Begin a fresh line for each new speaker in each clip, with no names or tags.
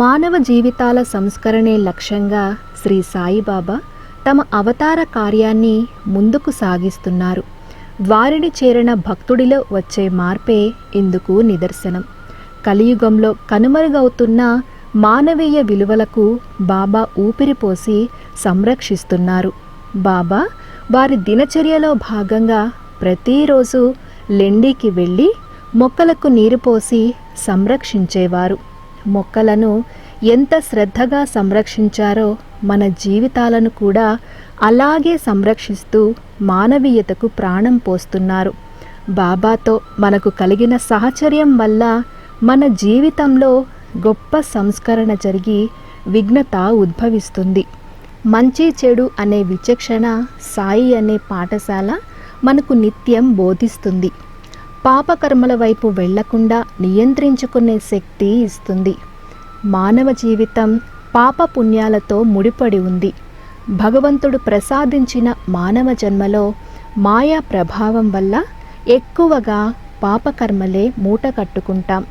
మానవ జీవితాల సంస్కరణే లక్ష్యంగా శ్రీ సాయిబాబా తమ అవతార కార్యాన్ని ముందుకు సాగిస్తున్నారు. వారిని చేరిన భక్తుడిలో వచ్చే మార్పే ఇందుకు నిదర్శనం. కలియుగంలో కనుమరుగవుతున్న మానవీయ విలువలకు బాబా ఊపిరిపోసి సంరక్షిస్తున్నారు. బాబా వారి దినచర్యలో భాగంగా ప్రతిరోజు లెండికి వెళ్ళి మొక్కలకు నీరు పోసి సంరక్షించేవారు. మొక్కలను ఎంత శ్రద్ధగా సంరక్షించారో మన జీవితాలను కూడా అలాగే సంరక్షిస్తూ మానవీయతకు ప్రాణం పోస్తున్నారు. బాబాతో మనకు కలిగిన సహచర్యం వల్ల మన జీవితంలో గొప్ప సంస్కరణ జరిగి విఘ్నత ఉద్భవిస్తుంది. మంచి చెడు అనే విచక్షణ సాయి అనే పాఠశాల మనకు నిత్యం బోధిస్తుంది. పాపకర్మల వైపు వెళ్ళకుండా నియంత్రించుకునే శక్తి ఇస్తుంది. మానవ జీవితం పాప పుణ్యాలతో ముడిపడి ఉంది. భగవంతుడు ప్రసాదించిన మానవ జన్మలో మాయా ప్రభావం వల్ల ఎక్కువగా పాపకర్మలే మూట కట్టుకుంటాం.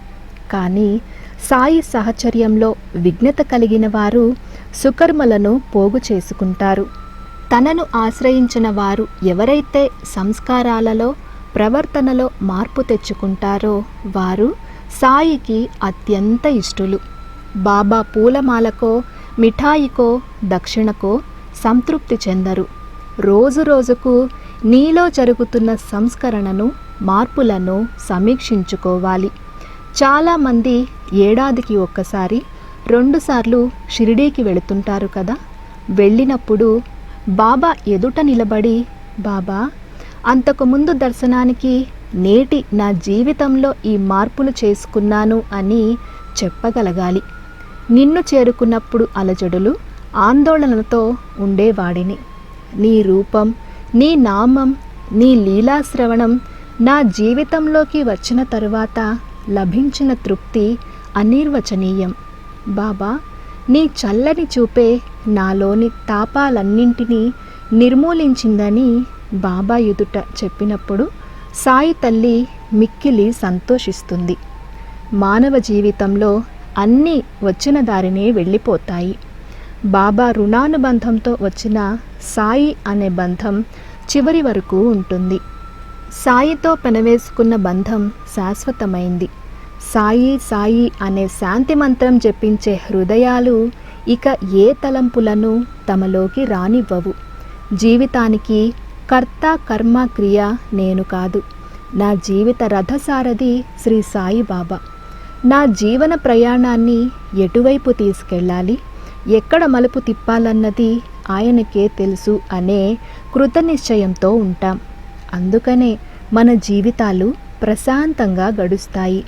కానీ సాయి సహచర్యంలో విఘ్నత కలిగిన వారు సుకర్మలను పోగు చేసుకుంటారు. తనను ఆశ్రయించిన వారు ఎవరైతే సంస్కారాలలో ప్రవర్తనలో మార్పు తెచ్చుకుంటారో వారు సాయికి అత్యంత ఇష్టులు. బాబా పూలమాలకో మిఠాయికో దక్షిణకో సంతృప్తి చెందరు. రోజు రోజుకు నీలో జరుగుతున్న సంస్కరణను మార్పులను సమీక్షించుకోవాలి. చాలామంది ఏడాదికి ఒక్కసారి రెండుసార్లు షిరిడీకి వెళుతుంటారు కదా. వెళ్ళినప్పుడు బాబా ఎదుట నిలబడి బాబా అంతకుముందు దర్శనానికి నేటి నా జీవితంలో ఈ మార్పులు చేసుకున్నాను అని చెప్పగలగాలి. నిన్ను చేరుకున్నప్పుడు అలజడులు ఆందోళనలతో ఉండేవాడిని. నీ రూపం నీ నామం నీ లీలాశ్రవణం నా జీవితంలోకి వచ్చిన తరువాత లభించిన తృప్తి అనిర్వచనీయం. బాబా నీ చల్లని చూపే నాలోని తాపాలన్నింటినీ నిర్మూలించిందని బాబా ఎదుట చెప్పినప్పుడు సాయి తల్లి మిక్కిలి సంతోషిస్తుంది. మానవ జీవితంలో అన్నీ వచ్చిన దారినే వెళ్ళిపోతాయి. బాబా రుణానుబంధంతో వచ్చిన సాయి అనే బంధం చివరి వరకు ఉంటుంది. సాయితో పెనవేసుకున్న బంధం శాశ్వతమైంది. సాయి సాయి అనే శాంతి మంత్రం జపించే హృదయాలు ఇక ఏ తలంపులను తమలోకి రానివ్వవు. జీవితానికి కర్త కర్మ క్రియ నేను కాదు. నా జీవిత రథసారథి శ్రీ సాయి బాబా. నా జీవన ప్రయాణాన్ని ఎటువైపు తీసుకెళ్ళాలి? ఎక్కడ మలుపు తిప్పాలన్నది ఆయనకే తెలుసు అనే కృతనిశ్చయంతో ఉంటాం. అందుకనే మన జీవితాలు ప్రశాంతంగా గడుస్తాయి.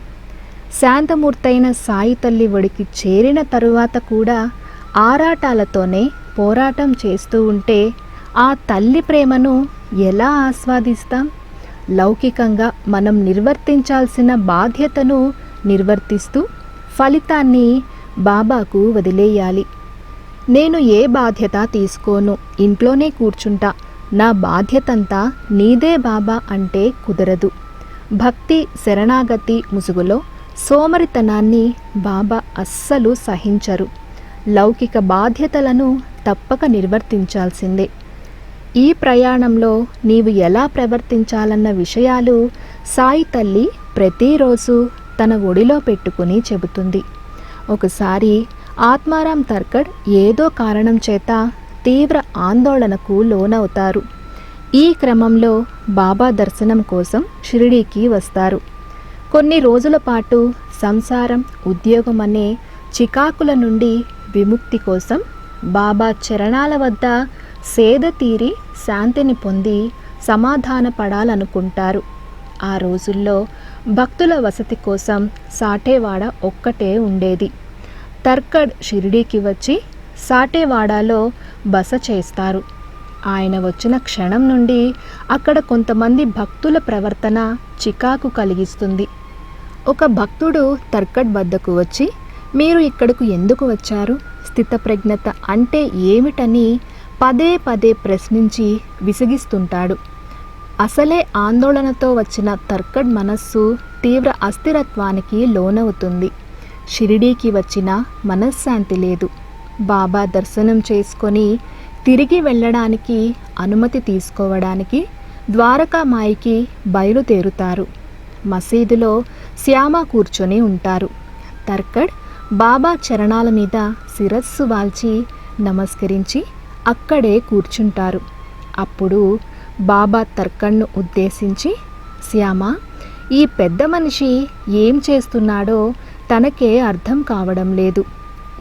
శాంతమూర్తైన సాయి తల్లి ఒడికి చేరిన తరువాత కూడా ఆరాటాలతోనే పోరాటం చేస్తూ ఉంటే ఆ తల్లి ప్రేమను ఎలా ఆస్వాదిస్తాం? లౌకికంగా మనం నిర్వర్తించాల్సిన బాధ్యతను నిర్వర్తిస్తూ ఫలితాన్ని బాబాకు వదిలేయాలి. నేను ఏ బాధ్యత తీసుకోను? ఇంట్లోనే కూర్చుంటా. నా బాధ్యతంతా నీదే బాబా అంటే కుదరదు. భక్తి శరణాగతి ముసుగులో సోమరితనాన్ని బాబా అస్సలు సహించరు. లౌకిక బాధ్యతలను తప్పక నిర్వర్తించాల్సిందే. ఈ ప్రయాణంలో నీవు ఎలా ప్రవర్తించాలన్న విషయాలు సాయి తల్లి ప్రతిరోజు తన ఒడిలో పెట్టుకుని చెబుతుంది. ఒకసారి ఆత్మారాం తర్కడ్ ఏదో కారణం చేత తీవ్ర ఆందోళనకు లోనవుతారు. ఈ క్రమంలో బాబా దర్శనం కోసం షిరిడీకి వస్తారు. కొన్ని రోజుల పాటు సంసారం ఉద్యోగం అనే చికాకుల నుండి విముక్తి కోసం బాబా చరణాల వద్ద సేద తీరి శాంతిని పొంది సమాధాన పడాలనుకుంటారు ఆ రోజుల్లో భక్తుల వసతి కోసం సాటేవాడ ఒక్కటే ఉండేది. తర్కడ్ షిరిడీకి వచ్చి సాటేవాడాలో బస చేస్తారు. ఆయన వచ్చిన క్షణం నుండి అక్కడ కొంతమంది భక్తుల ప్రవర్తన చికాకు కలిగిస్తుంది. ఒక భక్తుడు తర్కడ్ వద్దకు వచ్చి మీరు ఇక్కడకు ఎందుకు వచ్చారు? స్థితప్రజ్ఞత అంటే ఏమిటని పదే పదే ప్రశ్నించి విసిగిస్తుంటాడు. అసలే ఆందోళనతో వచ్చిన తర్కడ్ మనస్సు తీవ్ర అస్థిరత్వానికి లోనవుతుంది. షిరిడీకి వచ్చిన మనశ్శాంతి లేదు. బాబా దర్శనం చేసుకొని తిరిగి వెళ్ళడానికి అనుమతి తీసుకోవడానికి ద్వారకామాయికి బయలుదేరుతారు. మసీదులో శ్యామ కూర్చొని ఉంటారు. తర్కడ్ బాబా చరణాల మీద శిరస్సు వాల్చి నమస్కరించి అక్కడే కూర్చుంటారు. అప్పుడు బాబా తర్కణ్ను ఉద్దేశించి శ్యామ ఈ పెద్ద మనిషి ఏం చేస్తున్నాడో తనకే అర్థం కావడం లేదు.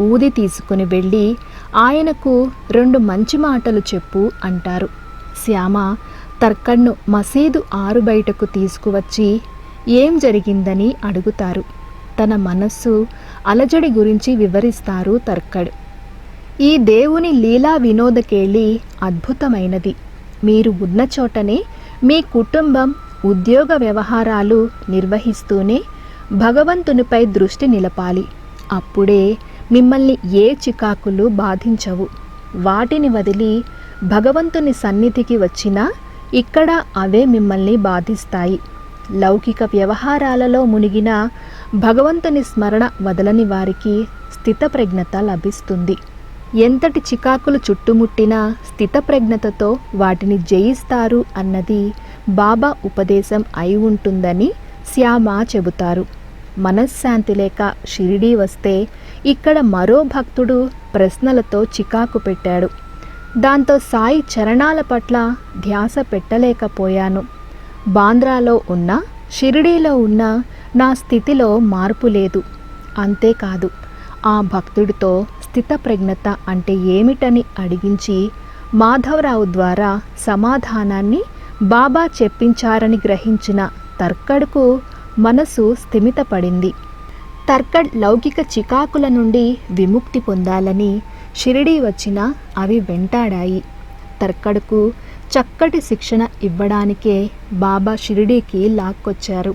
ఊది తీసుకుని వెళ్ళి ఆయనకు రెండు మంచి మాటలు చెప్పు అంటారు. శ్యామ తర్కణ్ను మసీదు ఆరు బయటకు తీసుకువచ్చి ఏం జరిగిందని అడుగుతారు. తన మనస్సు అలజడి గురించి వివరిస్తారు తర్కడ్ ఈ దేవుని లీలా వినోదకేళి అద్భుతమైనది. మీరు ఉన్న చోటనే మీ కుటుంబం ఉద్యోగ వ్యవహారాలు నిర్వహిస్తూనే భగవంతునిపై దృష్టి నిలపాలి. అప్పుడే మిమ్మల్ని ఏ చికాకులు బాధించవు. వాటిని వదిలి భగవంతుని సన్నిధికి వచ్చినా ఇక్కడ అవే మిమ్మల్ని బాధిస్తాయి. లౌకిక వ్యవహారాలలో మునిగిన భగవంతుని స్మరణ వదలని వారికి స్థితప్రజ్ఞత లభిస్తుంది. ఎంతటి చికాకులు చుట్టుముట్టినా స్థితప్రజ్ఞతతో వాటిని జయిస్తారు అన్నది బాబా ఉపదేశం అయి ఉంటుందని శ్యామ చెబుతారు. మనశ్శాంతి లేక షిరిడీ వస్తే ఇక్కడ మరో భక్తుడు ప్రశ్నలతో చికాకు పెట్టాడు. దాంతో సాయి చరణాల పట్ల ధ్యాస పెట్టలేకపోయాను. బాంద్రాలో ఉన్న షిరిడీలో ఉన్న నా స్థితిలో మార్పు లేదు. అంతేకాదు ఆ భక్తుడితో స్థితప్రజ్ఞత అంటే ఏమిటని అడిగించి మాధవరావు ద్వారా సమాధానాన్ని బాబా చెప్పించారని గ్రహించిన తర్కడ్కు మనసు స్థిమితపడింది. తర్కడ్ లౌకిక చికాకుల నుండి విముక్తి పొందాలని షిరిడీ వచ్చిన అవి వెంటాడాయి. తర్కడ్కు చక్కటి శిక్షణ ఇవ్వడానికే బాబా షిరిడీకి లాక్కొచ్చారు.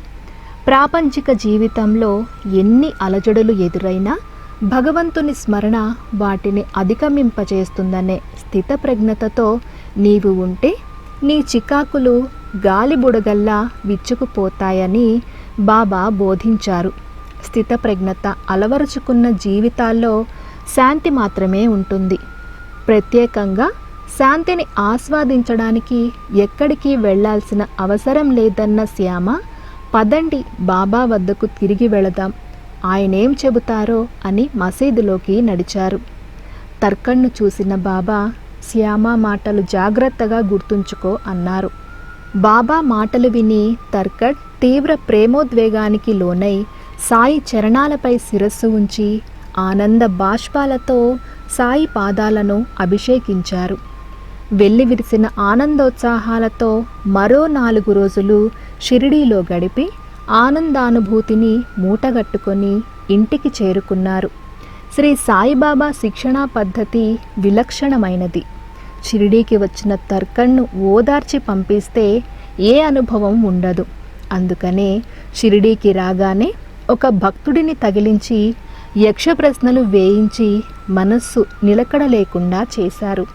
ప్రాపంచిక జీవితంలో ఎన్ని అలజడులు ఎదురైనా భగవంతుని స్మరణ వాటిని అధిగమింపచేస్తుందనే స్థితప్రజ్ఞతతో నీవు ఉంటే నీ చికాకులు గాలిబుడగల్లా విచ్చుకుపోతాయని బాబా బోధించారు. స్థితప్రజ్ఞత అలవరుచుకున్న జీవితాల్లో శాంతి మాత్రమే ఉంటుంది. ప్రత్యేకంగా శాంతిని ఆస్వాదించడానికి ఎక్కడికి వెళ్ళాల్సిన అవసరం లేదన్న శ్యామ పదండి బాబా వద్దకు తిరిగి వెళదాం. ఆయనేం చెబుతారో అని మసీదులోకి నడిచారు. తర్కణ్ను చూసిన బాబా శ్యామ మాటలు జాగ్రత్తగా గుర్తుంచుకో అన్నారు. బాబా మాటలు విని తర్కడ్ తీవ్ర ప్రేమోద్వేగానికి లోనై సాయి చరణాలపై శిరస్సు ఉంచి ఆనంద బాష్పాలతో సాయి పాదాలను అభిషేకించారు. వెళ్ళి విరిసిన ఆనందోత్సాహాలతో మరో నాలుగు రోజులు షిరిడీలో గడిపి ఆనందానుభూతిని మూటగట్టుకొని ఇంటికి చేరుకున్నారు. శ్రీ సాయిబాబా శిక్షణా పద్ధతి విలక్షణమైనది. షిరిడీకి వచ్చిన తర్కణ్ను ఓదార్చి పంపిస్తే ఏ అనుభవం ఉండదు. అందుకనే షిరిడీకి రాగానే ఒక భక్తుడిని తగిలించి యక్ష ప్రశ్నలు వేయించి మనస్సు నిలకడ లేకుండా చేశారు.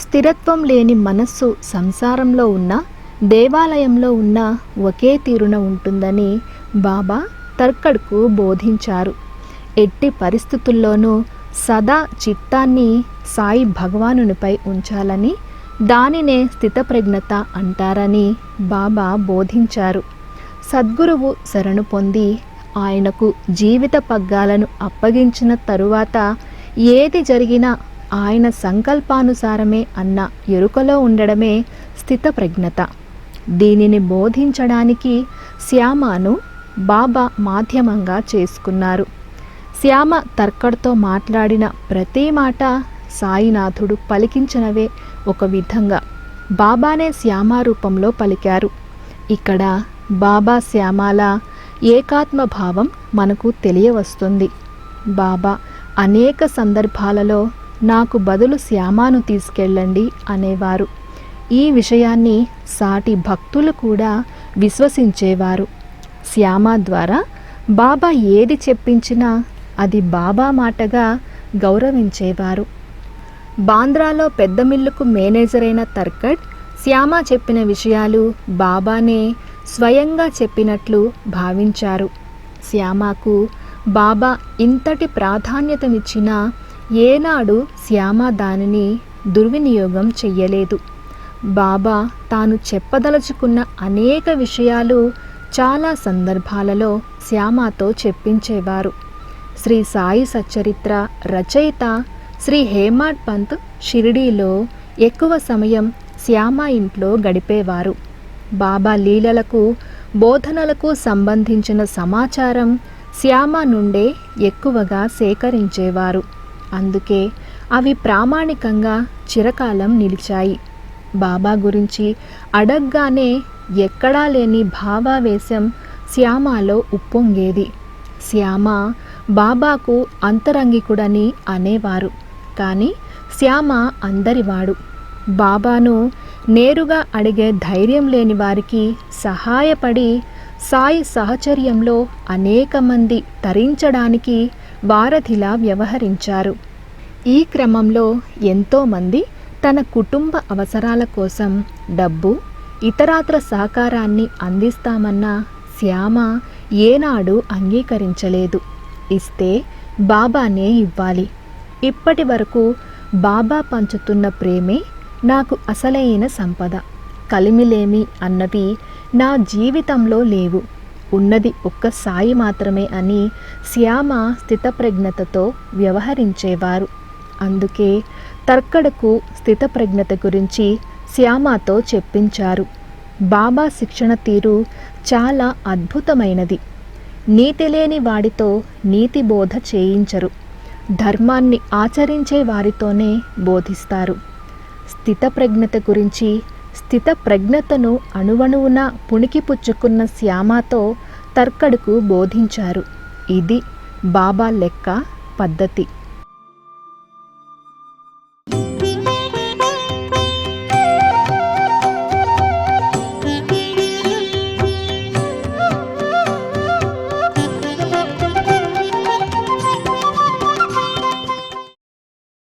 స్థిరత్వం లేని మనస్సు సంసారంలో ఉన్న దేవాలయంలో ఉన్న ఒకే తీరున ఉంటుందని బాబా తర్కడ్కు బోధించారు. ఎట్టి పరిస్థితుల్లోనూ సదా చిత్తాన్ని సాయి భగవానునిపై ఉంచాలని దానినే స్థితప్రజ్ఞత అంటారని బాబా బోధించారు. సద్గురువు శరణు పొంది ఆయనకు జీవిత పగ్గాలను అప్పగించిన తరువాత ఏది జరిగినా ఆయన సంకల్పానుసారమే అన్న ఎరుకలో ఉండడమే స్థితప్రజ్ఞత. దీనిని బోధించడానికి శ్యామను బాబా మాధ్యమంగా చేసుకున్నారు. శ్యామ తర్కడ్తో మాట్లాడిన ప్రతి మాట సాయినాథుడు పలికించినవే ఒక విధంగా. బాబానే శ్యామ రూపంలో పలికారు. ఇక్కడ బాబా శ్యామాల ఏకాత్మ భావం మనకు తెలియవస్తుంది. బాబా అనేక సందర్భాలలో నాకు బదులు శ్యామాను తీసుకెళ్ళండి అనేవారు. ఈ విషయాన్ని సాటి భక్తులు కూడా విశ్వసించేవారు. శ్యామ ద్వారా బాబా ఏది చెప్పించినా అది బాబా మాటగా గౌరవించేవారు. బాంద్రాలో పెద్ద మిల్లుకు మేనేజర్ అయిన తర్కడ్ శ్యామ చెప్పిన విషయాలు బాబానే స్వయంగా చెప్పినట్లు భావించారు. శ్యామకు బాబా ఇంతటి ప్రాధాన్యతనిచ్చినా ఏనాడు శ్యామ దానిని దుర్వినియోగం చెయ్యలేదు. బాబా తాను చెప్పదలుచుకున్న అనేక విషయాలు చాలా సందర్భాలలో శ్యామతో చెప్పించేవారు. శ్రీ సాయి సచ్చరిత్ర రచయిత శ్రీ హేమాడ్ పంత్ షిరిడీలో ఎక్కువ సమయం శ్యామ ఇంట్లో గడిపేవారు. బాబా లీలలకు బోధనలకు సంబంధించిన సమాచారం శ్యామ నుండే ఎక్కువగా సేకరించేవారు. అందుకే అవి ప్రామాణికంగా చిరకాలం నిలిచాయి. బాబా గురించి అడగ్గానే ఎక్కడా లేని భావావేశం శ్యామలో ఉప్పొంగేది. శ్యామ బాబాకు అంతరంగికుడని అనేవారు. కానీ శ్యామ అందరివాడు. బాబాను నేరుగా అడిగే ధైర్యం లేని వారికి సహాయపడి సాయి సహచర్యంలో అనేక మంది తరించడానికి వారధిలా వ్యవహరించారు. ఈ క్రమంలో ఎంతోమంది తన కుటుంబ అవసరాల కోసం డబ్బు ఇతరాత్ర సహకారాన్ని అందిస్తామన్న శ్యామ ఏనాడు అంగీకరించలేదు. ఇస్తే బాబానే ఇవ్వాలి. ఇప్పటి వరకు బాబా పంచుతున్న ప్రేమే నాకు అసలైన సంపద. కలిమిలేమి అన్నవి నా జీవితంలో లేవు. ఉన్నది ఒక్క సాయి మాత్రమే అని శ్యామ స్థితప్రజ్ఞతతో వ్యవహరించేవారు. అందుకే తర్కడకు స్థితప్రజ్ఞత గురించి శ్యామాతో చెప్పించారు. బాబా శిక్షణ తీరు చాలా అద్భుతమైనది. నీతి లేని వాడితో నీతి బోధ చేయించరు. ధర్మాన్ని ఆచరించే వారితోనే బోధిస్తారు. స్థితప్రజ్ఞత గురించి స్థితప్రజ్ఞతను అణువణువున పుణికిపుచ్చుకున్న శ్యామాతో తర్కడుకు బోధించారు. ఇది బాబా లెక్క పద్ధతి.